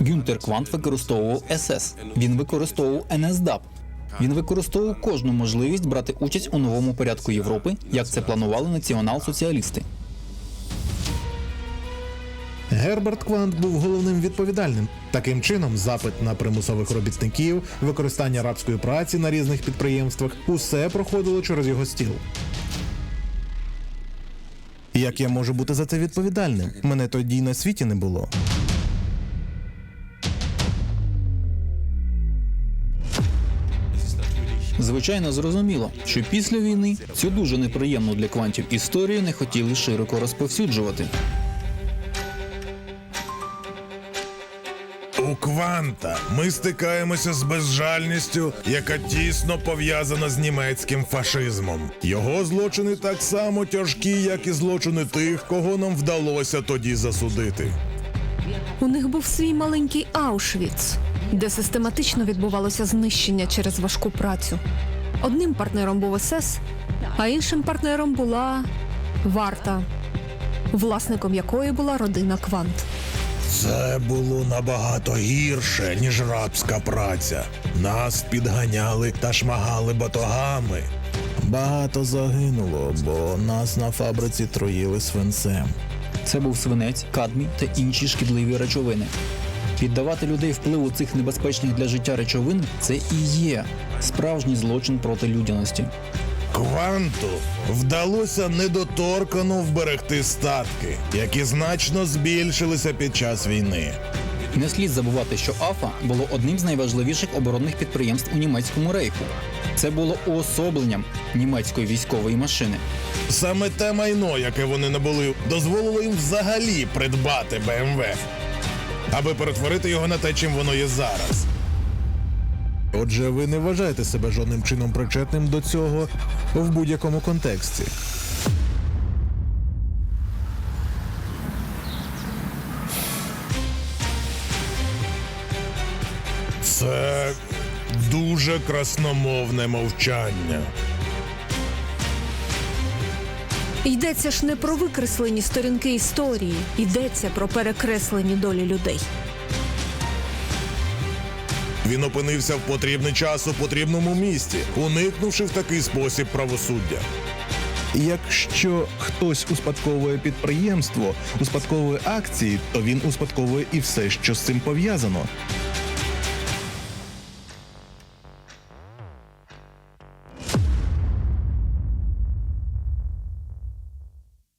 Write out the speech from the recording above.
Гюнтер Квант використовував СС. Він використовував НСДАП. Він використовував кожну можливість брати участь у новому порядку Європи, як це планували націонал-соціалісти. Герберт Квант був головним відповідальним. Таким чином, запит на примусових робітників, використання рабської праці на різних підприємствах усе проходило через його стіл. Як я можу бути за це відповідальним? Мене тоді на світі не було. Звичайно, зрозуміло, що після війни цю дуже неприємну для квантів історію не хотіли широко розповсюджувати. У кванта ми стикаємося з безжальністю, яка тісно пов'язана з німецьким фашизмом. Його злочини так само тяжкі, як і злочини тих, кого нам вдалося тоді засудити. У них був свій маленький Аушвіц, де систематично відбувалося знищення через важку працю. Одним партнером був СС, а іншим партнером була варта, власником якої була родина Квант. Це було набагато гірше, ніж рабська праця. Нас підганяли та шмагали батогами. Багато загинуло, бо нас на фабриці троїли свинцем. Це був свинець, кадмій та інші шкідливі речовини. Піддавати людей впливу цих небезпечних для життя речовин це і є справжній злочин проти людяності. Кванту вдалося недоторкано вберегти статки, які значно збільшилися під час війни. Не слід забувати, що АФА було одним з найважливіших оборонних підприємств у німецькому рейху. Це було уособленням німецької військової машини. Саме те майно, яке вони набули, дозволило їм взагалі придбати БМВ, аби перетворити його на те, чим воно є зараз. Отже, ви не вважаєте себе жодним чином причетним до цього в будь-якому контексті. Це дуже красномовне мовчання. Йдеться ж не про викреслені сторінки історії, йдеться про перекреслені долі людей. Він опинився в потрібний час у потрібному місці, уникнувши в такий спосіб правосуддя. Якщо хтось успадковує підприємство, успадковує акції, то він успадковує і все, що з цим пов'язано.